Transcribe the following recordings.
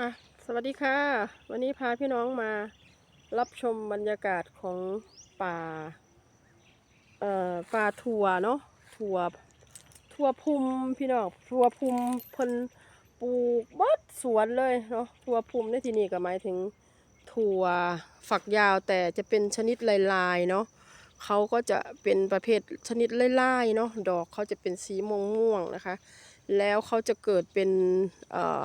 อะสวัสดีค่ะ วันนี้พาพี่น้องมารับชมบรรยากาศของป่าเอ่อป่าถั่วเนาะถั่วถั่วพุมพี่น้องถั่วพุมเพิ่นปลูกบดสวนเลยเนาะถั่วพุมในที่นี่ก็หมายถึงถั่วฝักยาวแต่จะเป็นชนิดลายๆเนาะเขาก็จะเป็นประเภทชนิดลายๆเนาะดอกเขาจะเป็นสีม่วงม่วงๆนะคะ แล้วเขาจะเกิดเป็นเอ่อ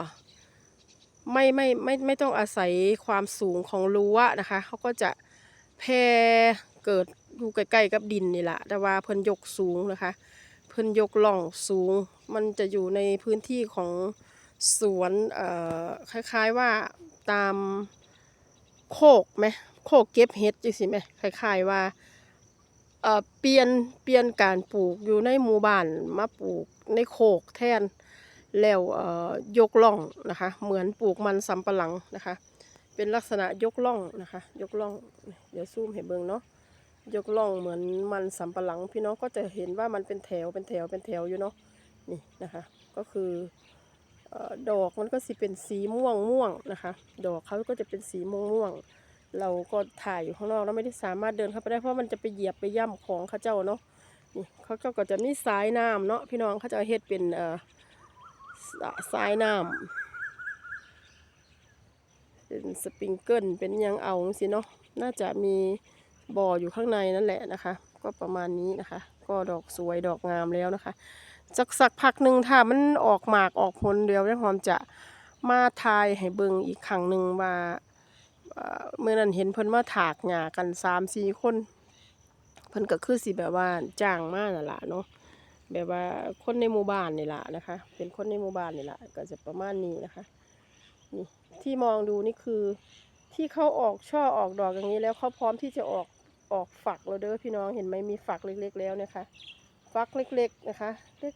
ไม่ไม่ไม่ไม่ต้องอาศัยความสูงของรั้วนะคะเขาก็จะแพร่เกิดอยู่ใกล้ๆกับดินนี่แหละแต่ว่าเพิ่นยกสูงนะคะ เพิ่นยกล่องสูง มันจะอยู่ในพื้นที่ของสวนเอ่อคล้ายๆว่าตามโคกไหมโคกเก็บเห็ดจังสิไหมคล้ายๆว่าเอ่อเปลี่ยนเปลี่ยนการปลูกอยู่ในหมู่บ้านมาปลูกในโคกแทน แล้วยกล่องนะคะ เหมือนปลูกมันสำปะหลังนะคะ เป็นลักษณะยกล่องนะคะ ยกล่อง เดี๋ยวซูมให้เบิ่งเนาะยกล่องเหมือนมันสำปะหลัง พี่น้องก็จะเห็นว่ามันเป็นแถวเป็นแถวเป็นแถวอยู่เนาะนี่นะคะ ก็คืออดอกมันก็สิเป็นสีม่วงม่วงนะคะ ดอกเขาก็จะเป็นสีม่วงม่วง เราก็ถ่ายอยู่ข้างนอกแล้วไม่ได้สามารถเดินเข้าไปได้เพราะมันจะไปเหยียบไปย่ำของเขาเจ้าเนาะนี่เขาเจ้าก็จะมีสายน้ำเนาะพี่น้องเขาจะเฮ็ดเป็นเอ่อ สายน้ำเป็นสปริงเกิลเป็นยังเอาสิเนาะน่าจะมีบ่ออยู่ข้างในนั่นแหละนะคะ ก็ประมาณนี้นะคะ ก็ดอกสวยดอกงามแล้วนะคะสักสักพักหนึ่งถ้ามันออกหมากออกผลเดียวเนี่หอมจะมาทายให้เบิ่งอีกครั้งหนึ่งว่าเมื่อนั้นเห็นเพิ่นมาถากหญ้ากันสามสี่คน เพิ่นก็คือสิแบบว่าจ้างมากน่ะล่ะเนาะ แบบว่าคนในหมู่บ้านนี่แหละนะคะ เป็นคนในหมู่บ้านนี่แหละก็จะประมาณนี้นะคะ นี่ที่มองดูนี่คือ ที่เขาออกช่อออกดอกอย่างนี้แล้วเขาพร้อมที่จะออกออกฝักแล้วเด้อพี่น้องเห็นไหมมีฝักเล็ก ๆ แล้วนะคะ ฝักเล็ก ๆนะคะ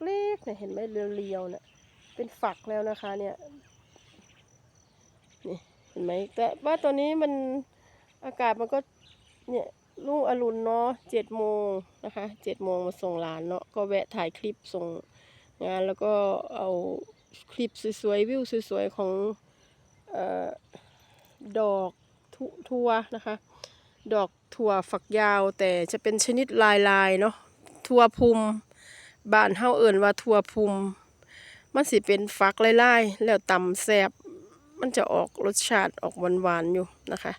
เล็กๆเนี่ยเห็นไหมเรียวๆเนี่ยเป็นฝักแล้วนะคะเนี่ยนี่เห็นไหมแต่ว่าตอนนี้มันอากาศมันก็เนี่ย ลูกอรุณเนาะเจ็ดโมงนะคะเจ็ดโมงมาส่งหลานเนาะก็แวะถ่ายคลิปส่งงานแล้วก็เอาคลิปสวยๆวิวสวยๆของออดอกทุทัวนะคะ ดอกถั่วฝักยาวแต่จะเป็นชนิดลายๆเนาะถั่วพุมบ้านเฮาเอิ่นว่าถั่วพุมมันสิเป็นฝักลายๆแล้วตำแซบมันจะออกรสชาติออกหวานๆอยู่นะคะ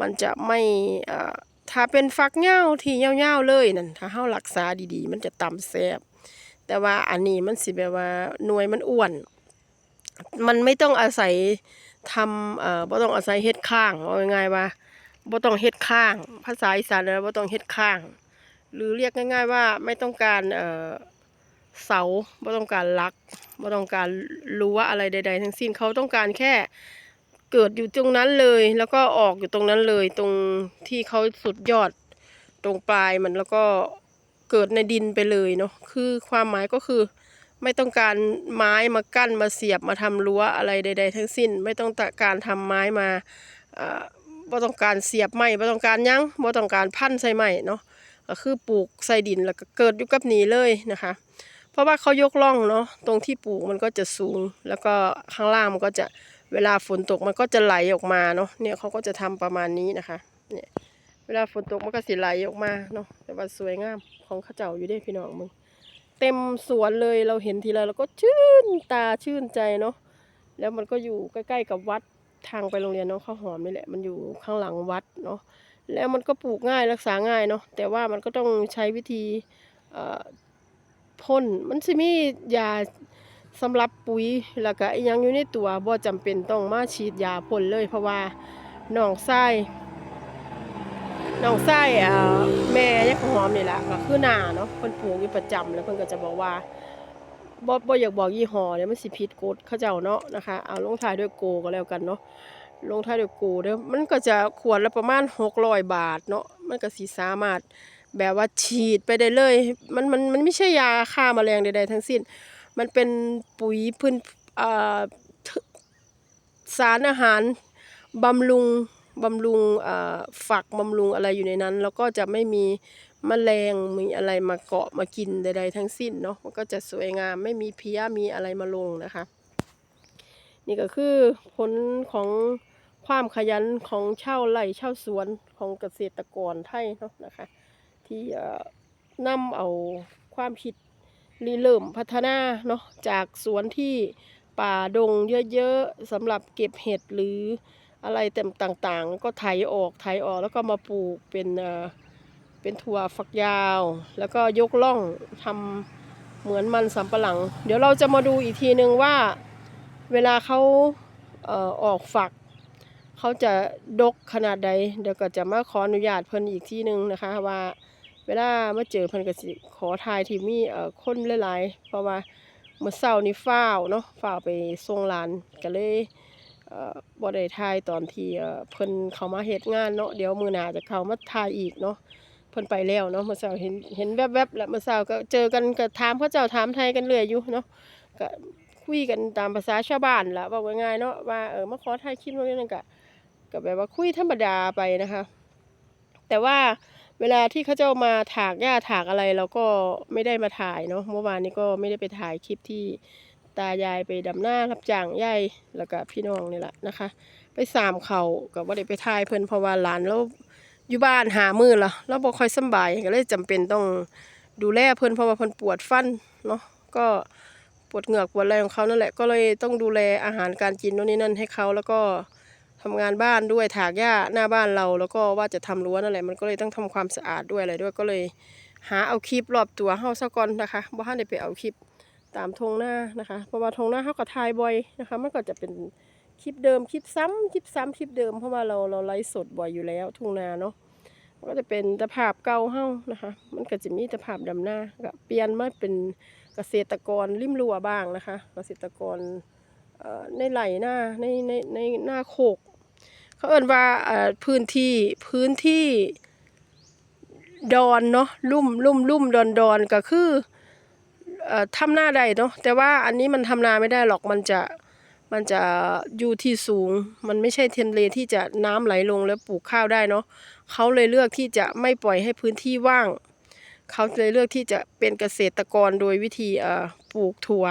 มันจะไม่อ่อ ถ้าเป็นฟักเหย้าที่เหย้าๆเลยนั่นถ้าเฮารักษาดีๆ มันจะตำแซ่บแต่ว่าอันนี้มันสิแบบว่าหน่วยมันอ้วน มันไม่ต้องอาศัยทำเอ่อบ่ต้องอาศัยเฮ็ดข้างเอาง่ายๆว่าบ่ต้องเฮ็ดข้าง ภาษาอีสานแล้วบ่ต้องเฮ็ดข้าง หรือเรียกง่าย ๆ ว่าไม่ต้องการเอ่อเสาบ่ต้องการลักบ่ต้องการรั้วอะไรใด ๆ ทั้งสิ้นเขาต้องการแค่ เกิดอยู่ตรงนั้นเลย แล้วก็ออกอยู่ตรงนั้นเลย ตรงที่เขาสุดยอดตรงปลายมันแล้วก็เกิดในดินไปเลยเนาะคือความหมายก็คือ ไม่ต้องการไม้มากั้นมาเสียบมาทำรั้วอะไรใด ๆ ทั้งสิ้น ไม่ต้องการทำไม้มาเอ่อบ่ต้องการเสียบไม้บ่ต้องการยังบ่ต้องการพันใส่ไม้เนาะก็คือปลูกใส่ดินแล้วก็เกิดอยู่กับนี้เลยนะคะ เพราะว่าเขายกล่องเนาะตรงที่ปลูกมันก็จะสูง แล้วก็ข้างล่างมันก็จะ เวลาฝนตกมันก็จะไหลออกมาเนาะเนี่ยเขาก็จะทำประมาณนี้นะคะ เนี่ย เวลาฝนตกมันก็สิไหลออกมาเนาะแต่ว่าสวยงามของข้าเจ้าอยู่เด้พี่น้องมึงเต็มสวนเลยเราเห็นทีไรเราก็ชื่นตาชื่นใจเนาะแล้วมันก็อยู่ใกล้ๆกับวัดทางไปโรงเรียนเนาะข้าวหอมนี่แหละมันอยู่ข้างหลังวัดเนาะแล้วมันก็ปลูกง่ายรักษาง่ายเนาะแต่ว่ามันก็ต้องใช้วิธีพ่นมันสิมียา สำหรับปุ๋ยแล้วก็ยังอยู่ในตัวบ่จำเป็นต้องมาฉีดยาพ่นเลย เพราะว่าน้องไส้น้องไส้แม่ยักษ์หอมนี่แหละก็คือหน้าเนาะเพิ่นปลูกอยู่ประจำแล้วเพิ่นก็จะบอกว่าบ่บ่อยากบอกยี่ห้อเนี่ยมันสิผิดกฎเขาเจ้าเนาะนะคะเอาลงท้ายด้วยโกก็แล้วกันเนาะลงท้ายด้วยโกเด้อมันก็จะขวดละประมาณ600บาทเนาะมันก็สิสามารถแบบว่าฉีดไปได้เลย มันมันมันไม่ใช่ยาฆ่าแมลงใดๆทั้งสิ้น มันเป็นปุ๋ยพื้นสารอาหารบำรุงบำรุงฝักบำรุงอะไรอยู่ในนั้น แล้วก็จะไม่มีแมลงมีอะไรมาเกาะมากินใด ๆ ทั้งสิ้นเนาะมันก็จะสวยงามไม่มีเพี้ยมีอะไรมาลงนะคะ นี่ก็คือผลของความขยันของเช่าไร่ชาสวนของเกษตรกรไทยเนาะนะคะ ที่นำเอาความคิด ริเริ่มพัฒนาเนาะจากสวนที่ป่าดงเยอะๆสำหรับเก็บเห็ดหรืออะไรเต็มต่างๆ ก็ไถออกไถออกแล้วก็มาปลูกเป็นเอ่อเป็นถั่วฝักยาว แล้วก็ยกล่องทำเหมือนมันสำปะหลัง เดี๋ยวเราจะมาดูอีกทีนึงว่าเวลาเขาเอ่อออกฝักเขาจะดกขนาดใดเดี๋ยวก็จะมาขออนุญาตเพิ่นอีกทีหนึงนะคะว่า เวลามาเจอเพิ่นก็สิขอทายที่มีเอ่อคนหลายๆ เพราะว่าเมื่อเช้านี้ฟ้าวเนาะฟ้าวไปส่งหลานก็เลยเอ่อบ่ได้ทายตอนที่เอ่อเพิ่นเข้ามาเฮ็ดงานเนาะเดี๋ยวมื้อหน้าจะเข้ามาทายอีกเนาะเพิ่นไปแล้วเนาะเมื่อเช้าเห็นเห็นแวบๆแล้วเมื่อเช้าก็เจอกันก็ถามเขาเจ้าถามไทยกันเรื่อยอยู่เนาะก็คุยกันตามภาษาชาวบ้านล่ะเว้าง่ายๆเนาะว่าเออมาขอถ่ายคลิปนู่นนี่นั่นก็ก็แบบว่าคุยธรรมดาไปนะคะ แต่ว่า เวลาที่เขาจะมาถากหญ้าถากอะไรเราก็ไม่ได้มาถ่ายเนาะเมื่อวานนี้ก็ไม่ได้ไปถ่ายคลิปที่ตายายไปดำหน้ารับจ้างยายแล้วก็พี่น้องนี่แหละนะคะ ไปสามเขาก็บ่ได้ไปถ่ายเพิ่นเพราะว่าหลานเราอยู่บ้านหามือละแล้วบ่ค่อยสบายก็เลยจำเป็นต้องดูแลเพิ่นเพราะว่าเพิ่นปวดฟันเนาะก็ปวดเหงือกปวดอะไรของเขานั่นแหละก็เลยต้องดูแลอาหารการกินโน่นนี่นั่นให้เขาแล้วก็ ทำงานบ้านด้วยถากหญ้าหน้าบ้านเรา แล้วก็ว่าจะทำรั้วนั่นแหละมันก็เลยต้องทำความสะอาดด้วยอะไรด้วยก็เลย หาเอาคลิปรอบตัวเฮาซะก่อนนะคะบ่ทันได้ไปเอาคลิปตามทงหน้านะคะ เพราะว่าทงหน้าเฮาก็ถ่ายบ่อยนะคะ มันก็จะเป็นคลิปเดิมคลิปซ้ำคลิปซ้ำคลิปเดิมเพราะว่าเราเราไลฟ์สดบ่อยอยู่แล้วทุ่งนาเนาะมันก็จะเป็นตะภาพเก่าเฮานะคะ มันก็จะมีตะภาพดำหน้าก็เปลี่ยนมาเป็นเกษตรกรริมรั้วบ้างนะคะ เกษตรกรในไร่หน้าในในในหน้าโคก เขาเอ่นว่าพื้นที่พื้นที่ดอนเนาะลุ่มลุ่มลุ่มดอนดอนก็คือทำหน้าได้เนาะแต่ว่าอันนี้มันทำนาไม่ได้หรอกมันจะมันจะอยู่ที่สูง มันไม่ใช่เทมเลที่จะน้ำไหลลงแล้วปลูกข้าวได้เนาะเขาเลยเลือกที่จะไม่ปล่อยให้พื้นที่ว่าง เขาเลยเลือกที่จะเป็นเกษตรกรโดยวิธีปลูกถั่ว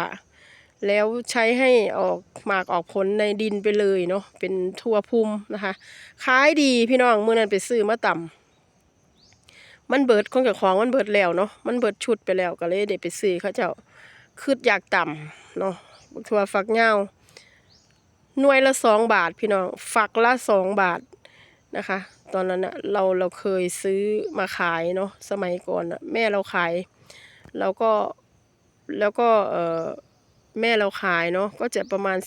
แล้วใช้ให้ออกหมากออกผลในดินไปเลยเนาะเป็นทั่วภูมินะคะขายดีพี่น้องเมื่อนั้นไปซื้อมาต่ำมันเบิดของกับของมันเบิดแล้วเนาะมันเบิดชุดไปแล้วก็เลยได้ไปซื้อเขาเจ้าคืดอยากต่ำเนาะทั่วฝักยาหน่วยละสองบาทพี่น้องฝักละสองบาทนะคะ ตอนนั้นนะเราเราเคยซื้อมาขายเนาะสมัยก่อนนะแม่เราขาย แล้วก็แล้วก็เออ แม่เราขายเนาะก็จะประมาณ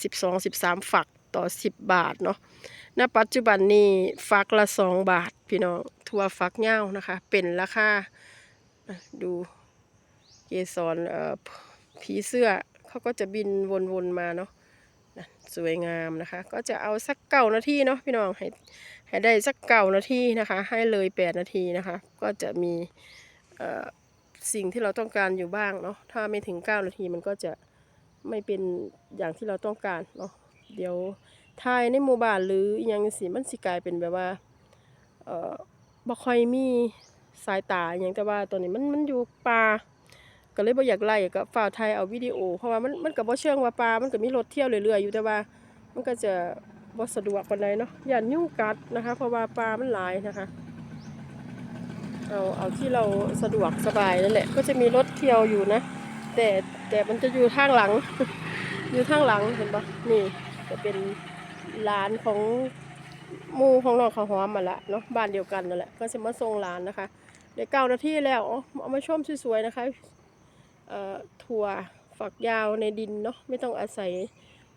12-13 ฝักต่อ 10 บาทเนาะณปัจจุบันนี้ฝักละ 2 บาท พี่น้องทั่วฝักเง่าวนะคะ เป็นราคาดูเกสรผีเสื้อเขาก็จะบินวนๆมาเนาะสวยงามนะคะ ก็จะเอาสักเก้านาทีเนาะพี่น้องให้ให้ได้สักเก้านาทีนะคะ ให้เลย8นาทีนะคะ ก็จะมีสิ่งที่เราต้องการอยู่บ้างเนาะถ้าไม่ถึง9นาทีมันก็จะ ไม่เป็นอย่างที่เราต้องการเนาะเดี๋ยวทายในหมู่บ้านหรืออหยังสิมันสิกลายเป็นแบบว่าเอ่อบ่ค่อยมีสายตาอหยังแต่ว่าตอนนี้มันมันอยู่ป่าก็เลยบ่อยากไล่ก็ฝ่ากถ่ายเอาวิดีโอ เพราะว่ามันมันก็บ่เชิงว่าป่ามันก็มีรถเที่ยวเรื่อยๆอยู่แต่ว่า มันก็จะบ่สะดวกปานใดเนาะอย่ายุ่งกัดนะคะ เพราะว่าป่ามันหลายนะคะเอาเอาที่เราสะดวกสบายนั่นแหละก็จะมีรถเที่ยวอยู่นะ แต่ แต่มันจะอยู่ทางหลัง อยู่ทางหลังเห็นปะนี่จะเป็นร้านของมูของน้องข้าวหอมมาละเนาะบ้านเดียวกันนั่นแหละก็จะมาส่งร้านนะคะเดี๋ยวเก้านาทีแล้วเอามาชมสวยๆนะคะเอ่อถั่วฝักยาวในดินเนาะไม่ต้องอาศัย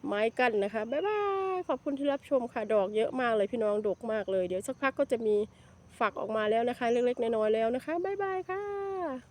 ไม้กั้นนะคะบ๊ายบายขอบคุณที่รับชมค่ะดอกเยอะมากเลยพี่น้องดกมากเลยเดี๋ยวสักพักก็จะมีฝักออกมาแล้วนะคะ เล็กๆน้อยๆแล้วนะคะบ๊ายบายค่ะ